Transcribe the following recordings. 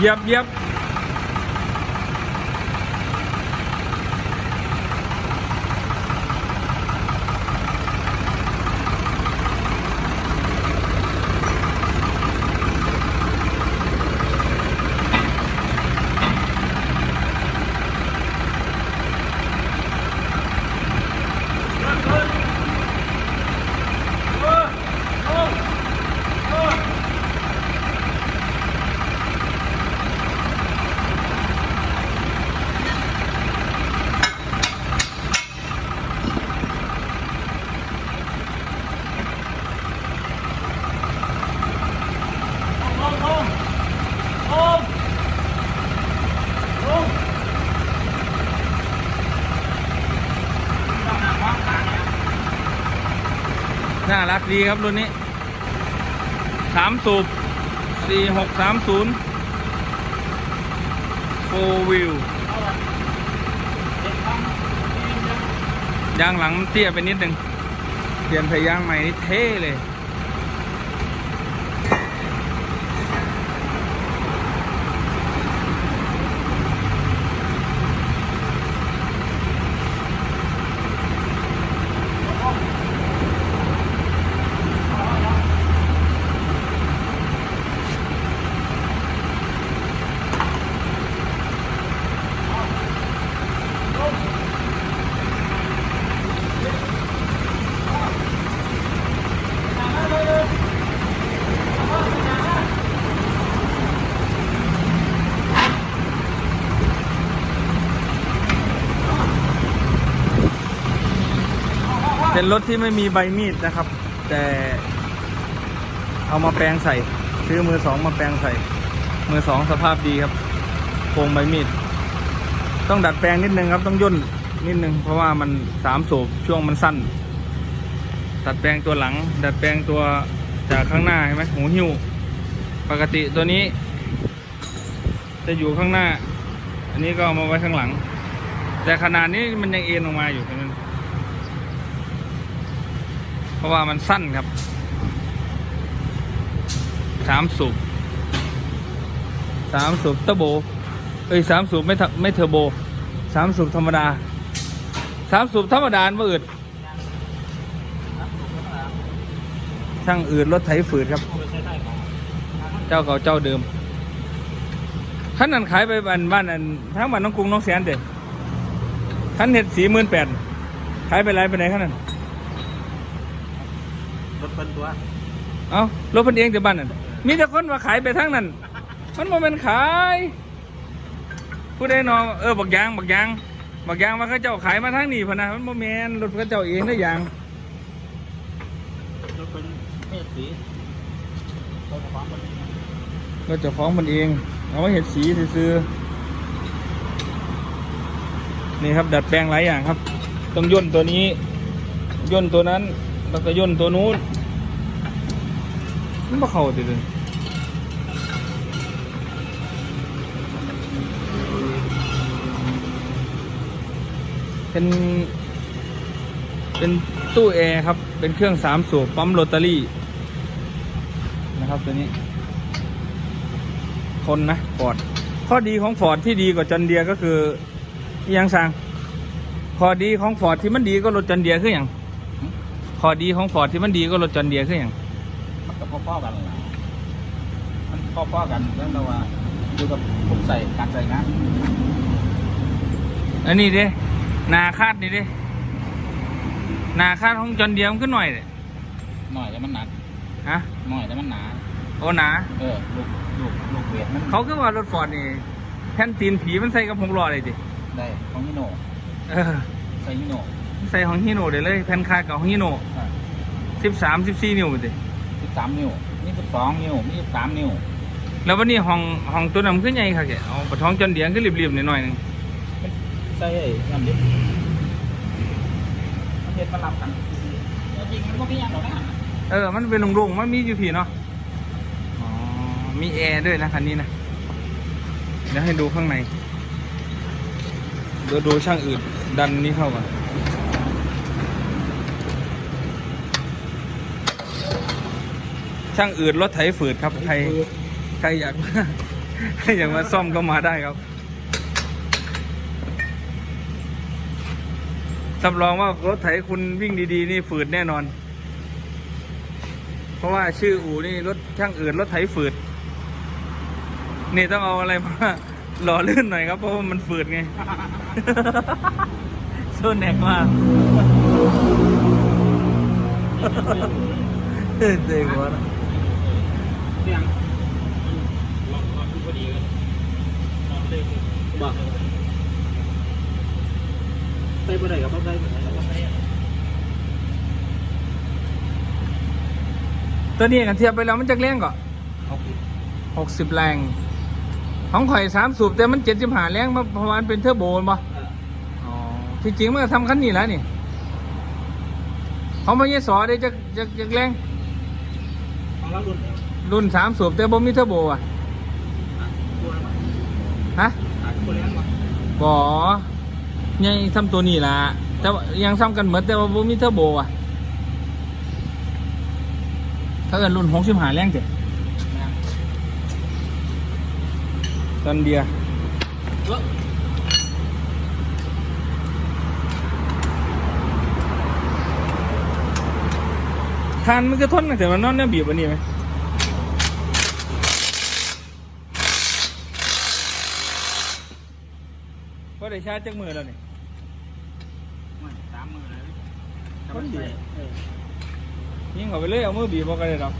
เหยียบเหยียบ น่า รักดีครับรุ่นนี้สามสูบสี่หกสามศูนย์โฟวิวยางหลังมันเตี้ยไปนิดนึงเปลี่ยนพยางใหม่นี่เท่เลย เป็นรถที่ไม่มีใบมีดนะครับ แต่เอามาแปลงใส่ ซื้อมือสองมาแปลงใส่ มือสองสภาพดีครับโครงใบมีด ต้องดัดแปลงนิดนึงครับ ต้องย่นนิดนึง เพราะว่ามันสามสูบช่วงมันสั้น ดัดแปลงตัวหลัง ดัดแปลงตัวจากข้างหน้าเห็นไหมหูหิ้ว ปกติตัวนี้ จะอยู่ข้างหน้า อันนี้ก็เอามาไว้ข้างหลัง แต่ขนาดนี้มันยังเอ็นออกมาอยู่เห็นไหม เพราะว่ามันสั้นครับสามสูบสามสูบเทอร์โบเอ้ยสามสูบไม่ไม่เทอร์โบสามสูบธรรมดาสามสูบธรรมดาไม่อืดช่างอืดรถไถฝืดครับ เจ้าเก่าเจ้าเดิมขั้นนั้นขายไปบ้านบ้านอันทั้งบ้านน้องกรุงน้องแสนเด็ดขั้นเห็ดสี่หมื่นแปดขายไปไรไปไหนขั้นนั้น ถเพิ่นตัวเอารถเพันเองแต่บ้านนั่นมีแต่คนว่าขายไปทั้งนั้นมันโมเป็นขายผู้ใดนอเออบักยางบักยางบักยางว่าเขาเจ้าขายมาทั้งนี้พะนะมันโมแมนรถเขาเจ้าเองได้อยางรถเพิ่นเมฆสีรถของมันรถเจ้าของมันเองเอาไว้เห็ดสีซื้อๆนี่ครับดัดแปลงหลายอย่างครับ ต้องย่นตัวนี้ ย่นตัวนั้นแล้วก็ย่นตัวนู้น มันมาเข้าติเลยเป็น เป็นตู้แอร์ครับ เป็นเครื่องสามสูบปั๊มโรตารี่นะครับตัวนี้ทนนะฟอร์ดข้อดีของฟอร์ดที่ดีกว่าจันเดียก็คืออิหยังสั่งข้อดีของฟอร์ดที่มันดีก็รถจันเดียคืออย่างข้อดีของฟอร์ดที่มันดีก็รถจันเดียคืออย่าง อๆกันล่ะมันพ่อๆกันเรื่องแต่ว่าดูกับผมใส่การใส่งานอันนี้เด้หนาคาดนี่เด้หนาคาดของจันเดียมันขึ้นหน่อยเด้หน่อยแต่มันหนักฮะหน่อยแต่มันหนาโอ้หนาเออลูกลูกลูกเวทมันเขาคือว่ารถฟอร์ดนี่แผ่นตีนผีมันใส่กับหกล้อเลยดิได้ของฮิโน่เออใส่ฮิโน่ใส่ของฮีโน่เดี๋ยวเลยแผ่นคาดกับของฮีโน่สิบสามสิบสี่นิ้วดิ สิบสามนิ้วนี่สิบสองนิ้วนี่สิบสามนิ้ว แล้ววันนี้ห้องห้องตัวนั้นมันขึ้นใหญ่ค่ะแกเอาปะท้องจันเดียขึ้นรีบๆหน่อยๆหนึงใส่ไอ้นั่นดิมันเห็นมันรับกันจริงมันก็พี่ยังหรอกนะเออ มันเป็นโล่งๆมันมีอยู่พี่เนาะอ๋อมีแอร์ด้วยนะคันนี้นะเดี๋ยวให้ดูข้างในเดี๋ยวดูช่างอื่นดันนี้เข้าก่อน ช่างอื่นรถไถฝืดครับ ใครใครอยากใครอยากมาซ่อมก็มาได้ครับรับรองว่ารถไถคุณวิ่งดีๆ นี่ฝืดแน่นอน เพราะว่าชื่ออู่นี่รถช่างอื่นรถไถฝืด นี่ต้องเอาอะไรมาหล่อลื่นหน่อยครับ เพราะว่ามันฝืดไงโซนแนกมากเจ๋งวะ เสียงลองลองดูพอดีกันลองเลย บอกใส่บ่ได้กับบ่ได้บ่ได้กับบ่ได้ตัวนี้กันเทียบไปแล้วมันจะแรงก่อเอาผิดหกสิบแรง ของข่อยสามสูบแต่มันเจ็ดสิบห้าแรงเพราะเพราะว่ามันเป็นเทอร์โบนปะเอออ๋อที่จริงมันก็ทำคันนี้แล้วนี่ของมันยี่สอได้จะจะจะแรงของเรารุ่นเนี่ยรุ่นสามสูบแต่บ่มีเทอร์โบอะตัวละฮะ บ่แรงกว่บ่ใหญ่ซ้ำตัวนี้ล่ะ แต่ว่ายังซ้ำกันเหมือนแต่ว่าบ่มีเทอร์โบอะ ถ้าเกิดรุ่นหกสิบห้าแรงเจ็ดตอนเดียเออทานมันก็ทนนะแต่มันนอนเนี่ยบีบอันนี้ไหม ได้ชาร์จจักมือแล้วนี่มันสามมือเลยคนเดียวเออยิงเข้าไปเลยเอามือบีบบอกกันเลยหรอก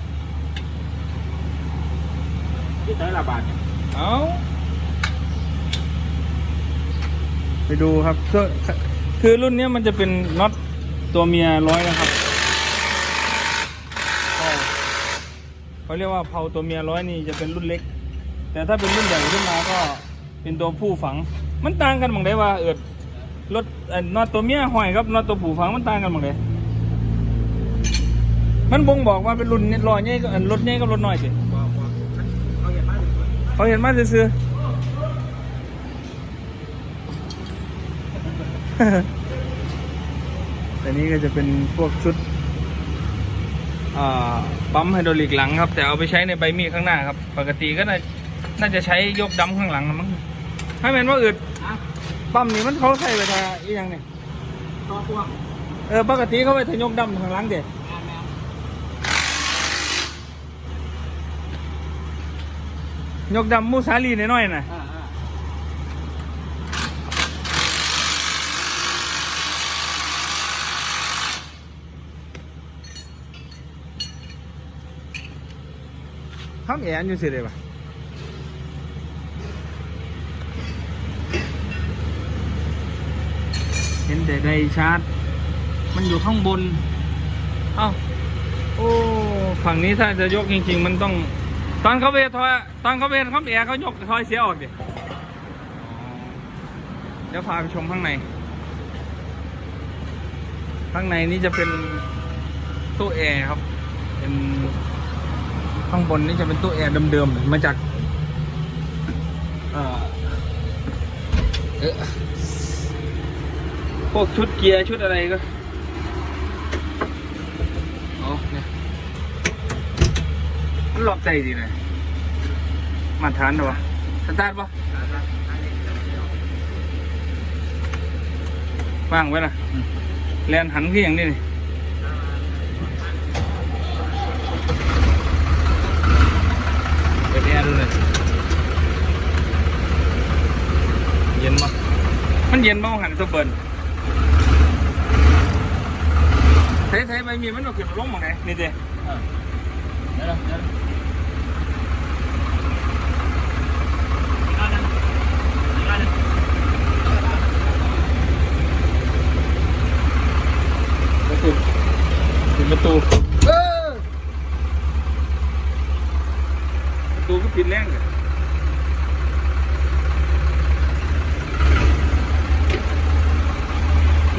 ที่ใช้ระบาดเนี่ยเอาไปดูครับคือคือรุ่นเนี้ยมันจะเป็นน็อตตัวเมียร้อยนะครับก็เขาเรียกว่าเผาตัวเมียร้อยนี่จะเป็นรุ่นเล็ก แต่ถ้าเป็นรุ่นใหญ่ขึ้นมาก็เป็นตัวผู้ฝัง มันต่างกันบางไดว่าเอิดรถเอ่อน็อตตัวเมียห้อยครับนอตตัวผู้ฝังมันต่างกันบางไดมันบ่งบอกว่าเป็นรุ่นเนี่ยร้อยใหญ่กับรถใหญ่กับรถน้อยสิเขาเห็นมาซื้อๆแต่นี้ก็จะเป็นพวกชุดปั๊มไฮดรอลิกหลังครับ แต่เอาไปใช้ในใบมีดข้างหน้าครับ ปกติก็น่าจะใช้ยกดำข้างหลังนะมั้งให้แมนว่าอึดอะ ปั๊มนี่มันเขาใช้ไปทาอีหยังเนี่ยต่อพ่วงเออปกติเขาไปทายกดำข้างหลังเด็แม่แม่ยกดำมูซาลีน้อยๆน่ะอ่าอ่าข้ามแอนอยู่สิเลยปะ็นแต่ไดชาร์จ มันอยู่ข้างบน เอ้า โอ้ ฝั่งนี้ถ้าจะยกจริง ๆ มันต้อง ตอนเขาเวทอยตอนเขาเวทเขาแอร์เขายกทอยเสียออกดิเดี๋ยวพาไปชมข้างใน ข้างในนี้จะเป็นตู้แอร์ครับ เป็นข้างบนนี่จะเป็นตู้แอร์เดิมๆ มาจาก เออเอ๊ะ พวกชุดเกียร์ชุดอะไรก็เอาเนี่ยมันหลอกใจดีเลยมาทานหรอวะสตาร์ทปะว่างไว้ล่ะแลนหันขึ้นอย่างนี้นี่เปิดแอร์ดูเลยเย็นปะมันเย็นปะหันตัวเปิด เทใช้ใบมีดมันเอาขึ้นลงมองไหนนี่เด้เออเดี๋ยวเดี๋ยวอีกอันหนึ่งอีกอันหนึ่งก็คือปิดประตูเออประตูก็ปิดแรงเลย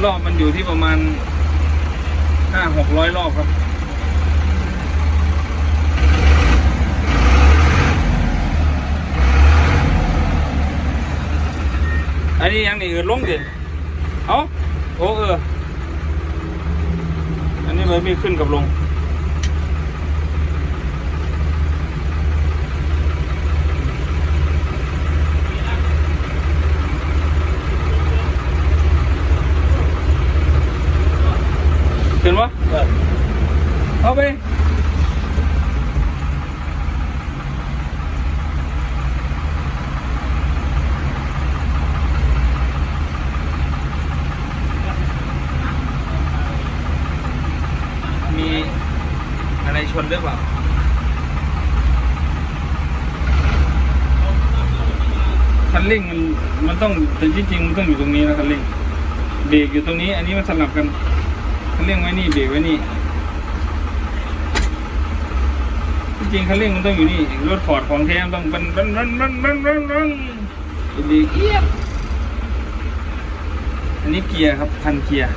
รอบมันอยู่ที่ประมาณ ห้าหกร้อยรอบครับอันนี้ยังนี่เออลงดิเอาโอ้เออ อันนี้มันมีขึ้นกับลง น ขึ้นวะ เออ เอาไปมีอะไรชนหรือเปล่า คันเร่งมันมันต้องแต่จริงๆมันต้องอยู่ตรงนี้นะคันเร่ง เบรกอยู่ตรงนี้ อันนี้มันสลับกันคันเร่งไว้นี่เบรกไว้นี่จริงๆคันเร่งมันต้องอยู่นี่รถฟอร์ดของแท้มต้องบันบันบันบันบันบันบันเบรกเอียดอันนี้เกียร์ครับพันเกียร์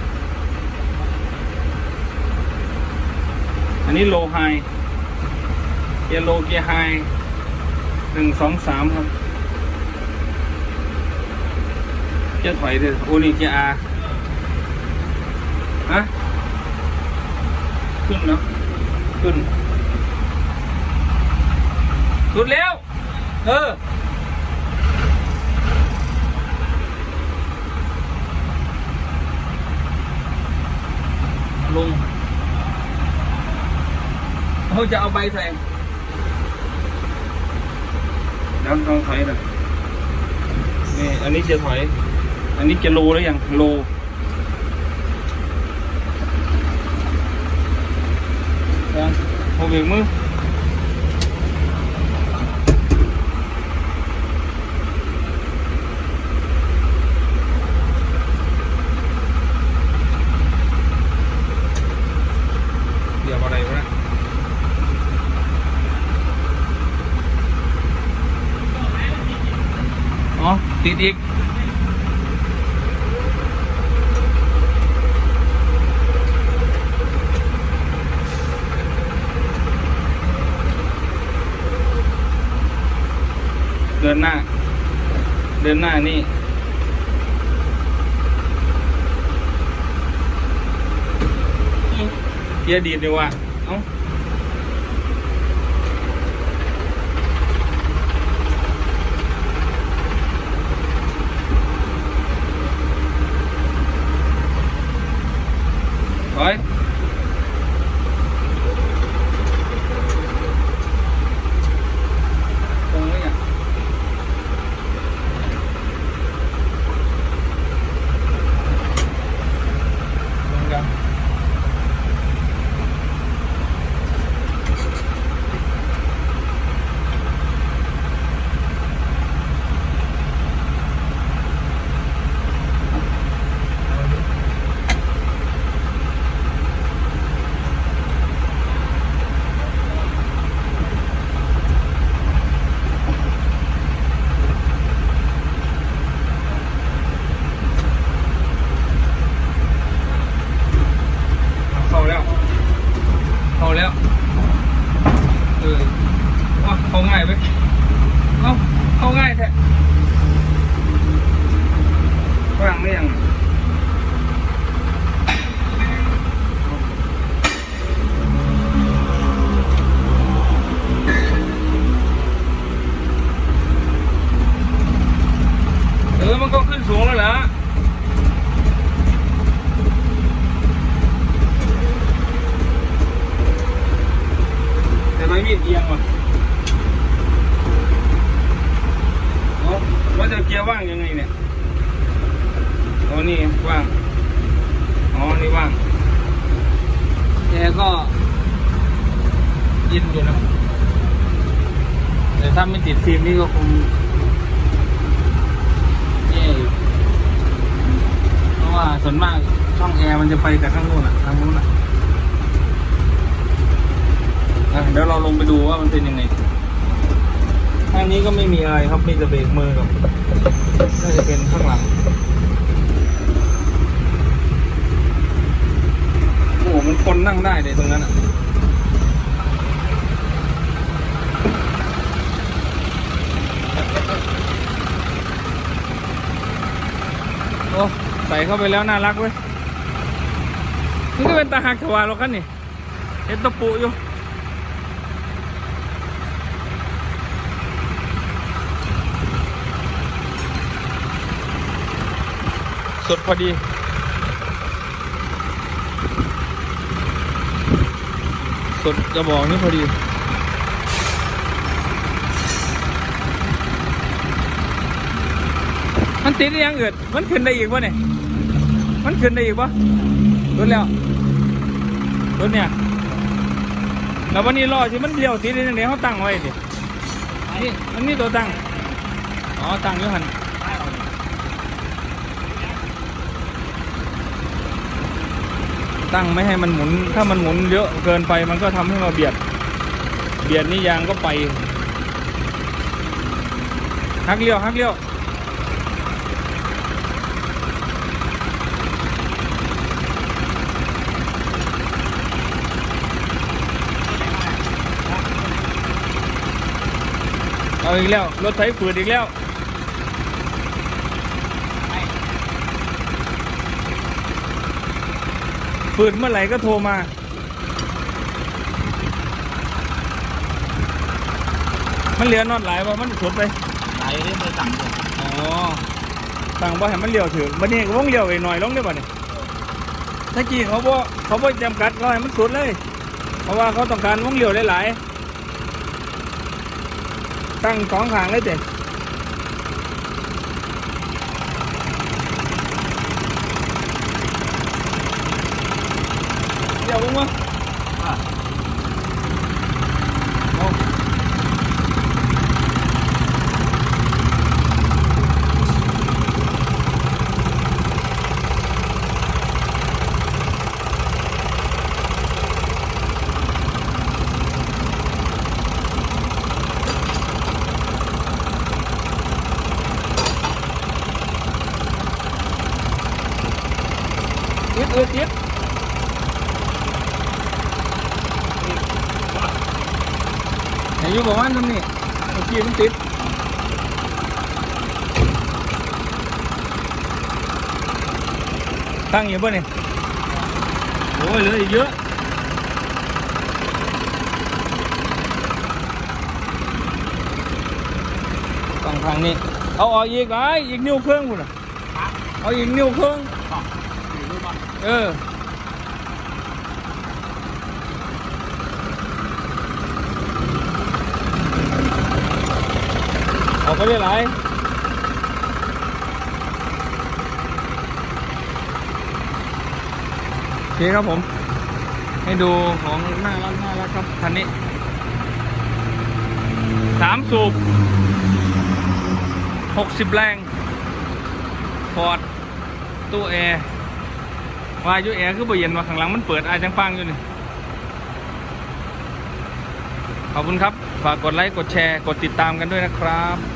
อันนี้โลไฮเกียร์โลเกียร์ไฮหนึ่งสองสามครับเกียร์ถอยเลยโอ้นี่เกียร์อาฮ ขึ้นเนาะขึ้นสุดแล้ว เออลงเขาจะเอาใบใส่เดี๋ยวลองถอยหน่อยนี่อันนี้จะถอย อันนี้จะโลแล้วยังโล ยังโอเบรกมือเดี๋ยวอะไรวะเนะอ๋อติดอีก เดินหน้า เดิ นหน้านี่เกียร์ดีดดีว่ะเอ้าถอยตรงนี้อะ ลงกันเข้าแล้ว เข้าแล้ว เออว่าเข้าง่ายไหมเอ้าเข้าง่ายแท้ฝรั่งได้ยังเออ มันก็ขึ้นสูงแล้วล่ะ แต่ไม่มีดเอียงว่ะเอาว่าจะเกียร์ว่างยังไงเนี่ยโอ้นี่ว่าง อ๋อ นี่ว่างแก็ยินอยู่นะแต่ถ้าไม่ติดฟิล์มนี่ก็คงแย่อยู่เพราะว่าส่วนมากช่องแอร์มันจะไปแต่ข้างนู้นอะทางนู้นอะอะเดี๋ยวเราลงไปดูว่ามันเป็นยังไงทางนี้ก็ไม่มีอะไรครับมีแต่เบรกมือกับน่าจะเป็นข้างหลัง โอ้โหมันคนนั่งได้เลยตรงนั้นอะโอ้ใส่เข้าไปแล้วน่ารักเว้ยนี่ก็เป็นตาหักถวาเราคันนี่เห็นตะปูอยู่สุดพอดี กดจะบอกนี่พอดีมันติดหรือยังเกิดมันขึ้นได้อีกวะเนี่ยมันขึ้นได้อีกวะรถแล้วรถเนี่ยแล้ววันนี้รอที่มันเลี้ยวติดในนี้เขาตั้งไว้ดินี่มันนี่ตัวตั้งอ๋อตั้งอยู่หัน ตั้งไม่ให้มันหมุน ถ้ามันหมุนเยอะเกินไปมันก็ทำให้เราเบียด เบียดนี่ยางก็ไปฮักเลี้ยวฮักเลี้ยวเอาอีกแล้ว รถไถฝืดอีกแล้ว ฝืดเมื่อไหร่ก็โทรมา มันเหลือนอดหลายว่ามันสุดไปไหลได้ไม่ต่ำเลยอ๋อสั่งบ่ให้มันเลี้ยวถึงบัดนี้ก็วงเลี้ยวอีกหน่อยลงได้บ่เนี่ยถ้ากี้เขาบ่เขาบ่จำกัดเขาให้มันสุดเลย เพราะว่าเขาต้องการวงเลี้ยวหลายๆตั้งสองข้างเลยเด็ เดี๋ยวลงมา อะเอาติดเออติดอายุประมาณนั้นนี่เมื่อกี้มันติดตั้งอยู่ป่ะเนี่ยโอ้ยเหลืออีกเยอะต้องทางนี้ เอาออกอีกไอ้อีกนิ้วเครื่องคุณอะเอาอีกนิ้วเครื่องต่ออยู่ด้วยกันเออ ออกไปได้หลโอเคครับผม ให้ดูของหน่ารักน่ารักครับคันนี้สามสูบหกสิบแรงฟอร์ดตู้แอร์วายู่แอร์คือบเย็นว่าข้างหลังมันเปิดอาจังฟังอยู่นี่ขอบคุณครับ ฝากกดไลค์ กดแชร์ กดติดตามกันด้วยนะครับ